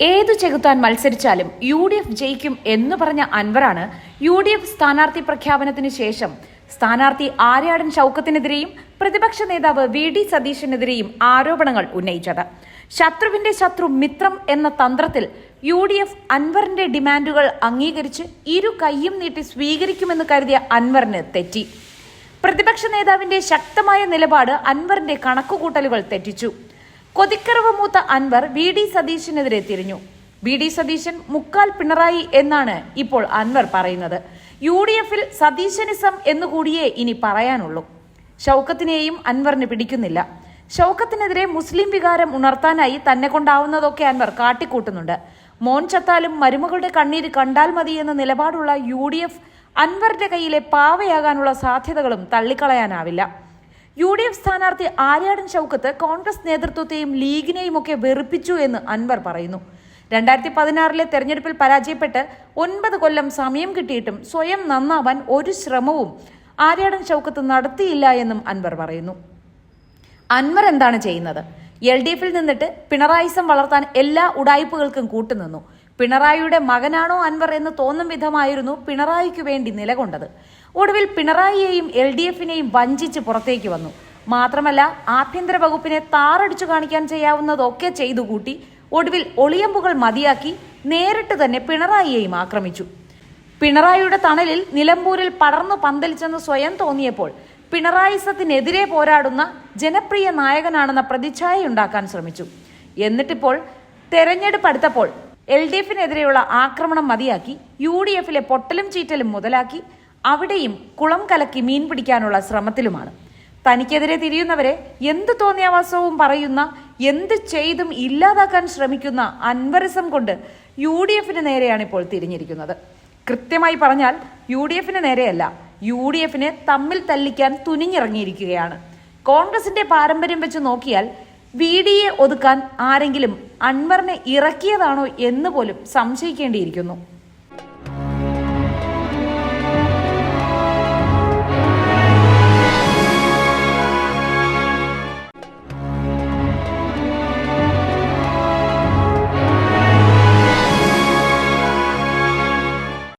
ഏതു ചെകുത്താൻ മത്സരിച്ചാലും U D F ജയിക്കും എന്ന് പറഞ്ഞ അൻവറാണ് യു ഡി എഫ് സ്ഥാനാർത്ഥി പ്രഖ്യാപനത്തിന് ശേഷം സ്ഥാനാർത്ഥി ആര്യാടൻ ചൌക്കത്തിനെതിരെയും പ്രതിപക്ഷ നേതാവ് വി ഡി സതീശനെതിരെയും ആരോപണങ്ങൾ ഉന്നയിച്ചത്. ശത്രുവിന്റെ ശത്രു മിത്രം എന്ന തന്ത്രത്തിൽ യു ഡി എഫ് അൻവറിന്റെ ഡിമാൻഡുകൾ അംഗീകരിച്ച് ഇരു കൈയും നീട്ടി സ്വീകരിക്കുമെന്ന് കരുതിയ അൻവറിന് തെറ്റി. പ്രതിപക്ഷ നേതാവിന്റെ ശക്തമായ നിലപാട് അൻവറിന്റെ കണക്കുകൂട്ടലുകൾ തെറ്റിച്ചു. കൊതിക്കറവ് മൂത്ത അൻവർ വി ഡി സതീശിനെതിരെ തിരിഞ്ഞു. വി ഡി സതീശൻ മുക്കാൽ പിണറായി എന്നാണ് ഇപ്പോൾ അൻവർ പറയുന്നത്. യു ഡി എഫിൽ സതീശനിസം എന്നുകൂടിയേ ഇനി പറയാനുള്ളൂ. ഷൗക്കത്തിനെയും അൻവറിന് പിടിക്കുന്നില്ല. ഷൗക്കത്തിനെതിരെ മുസ്ലിം വികാരം ഉണർത്താനായി തന്നെ കൊണ്ടാവുന്നതൊക്കെ അൻവർ കാട്ടിക്കൂട്ടുന്നുണ്ട്. മോൻ ചത്താലും മരുമകളുടെ കണ്ണീര് കണ്ടാൽ മതി എന്ന നിലപാടുള്ള യു ഡി എഫ് അൻവറിന്റെ കയ്യിലെ പാവയാകാനുള്ള സാധ്യതകളും തള്ളിക്കളയാനാവില്ല. യു ഡി എഫ് സ്ഥാനാർത്ഥി ആര്യാടൻ ഷൗക്കത്ത് കോൺഗ്രസ് നേതൃത്വത്തെയും ലീഗിനെയും ഒക്കെ വെറുപ്പിച്ചു എന്ന് അൻവർ പറയുന്നു. രണ്ടായിരത്തി പതിനാറിലെ തെരഞ്ഞെടുപ്പിൽ പരാജയപ്പെട്ട് ഒൻപത് കൊല്ലം സമയം കിട്ടിയിട്ടും സ്വയം നന്നാവാൻ ഒരു ശ്രമവും ആര്യാടൻ ഷൗക്കത്ത് നടത്തിയില്ല എന്നും അൻവർ പറയുന്നു. അൻവർ എന്താണ് ചെയ്യുന്നത്? എൽ ഡി എഫിൽ നിന്നിട്ട് പിണറായിസം വളർത്താൻ എല്ലാ ഉടായ്പകൾക്കും കൂട്ടുനിന്നു. പിണറായിയുടെ മകനാണോ അൻവർ എന്ന് തോന്നും വിധമായിരുന്നു പിണറായിക്ക് വേണ്ടി നിലകൊണ്ടത്. ഒടുവിൽ പിണറായിയെയും എൽ ഡി എഫിനെയും വഞ്ചിച്ച് പുറത്തേക്ക് വന്നു. മാത്രമല്ല ആഭ്യന്തര വകുപ്പിനെ താറടിച്ചു കാണിക്കാൻ ചെയ്യാവുന്നതൊക്കെ ചെയ്തു കൂട്ടി ഒടുവിൽ ഒളിയമ്പുകൾ മതിയാക്കി നേരിട്ട് തന്നെ പിണറായിയെയും ആക്രമിച്ചു. പിണറായിയുടെ തണലിൽ നിലമ്പൂരിൽ പടർന്നു പന്തലിച്ചെന്ന് സ്വയം തോന്നിയപ്പോൾ പിണറായിസത്തിനെതിരെ പോരാടുന്ന ജനപ്രിയ നായകനാണെന്ന പ്രതിച്ഛായയുണ്ടാക്കാൻ ശ്രമിച്ചു. എന്നിട്ടിപ്പോൾ തെരഞ്ഞെടുപ്പ് അടുത്തപ്പോൾ എൽ ഡി എഫിനെതിരെയുള്ള ആക്രമണം മതിയാക്കി യു ഡി എഫിലെ പൊട്ടലും ചീറ്റലും മുതലാക്കി അവിടെയും കുളം കലക്കി മീൻ പിടിക്കാനുള്ള ശ്രമത്തിലുമാണ്. തനിക്കെതിരെ തിരിയുന്നവരെ എന്ത് തോന്നിയാവാസവും പറയുന്ന എന്ത് ചെയ്തും ഇല്ലാതാക്കാൻ ശ്രമിക്കുന്ന അൻവരസം കൊണ്ട് യു ഡി എഫിന് നേരെയാണ് ഇപ്പോൾ തിരിഞ്ഞിരിക്കുന്നത്. കൃത്യമായി പറഞ്ഞാൽ യു ഡി എഫിന് നേരെയല്ല യു ഡി എഫിനെ തമ്മിൽ തല്ലിക്കാൻ തുനിഞ്ഞിറങ്ങിയിരിക്കുകയാണ്. കോൺഗ്രസിന്റെ പാരമ്പര്യം വെച്ച് നോക്കിയാൽ വി ഒതുക്കാൻ ആരെങ്കിലും അൻവറിനെ ഇറക്കിയതാണോ എന്ന് പോലും സംശയിക്കേണ്ടിയിരിക്കുന്നു.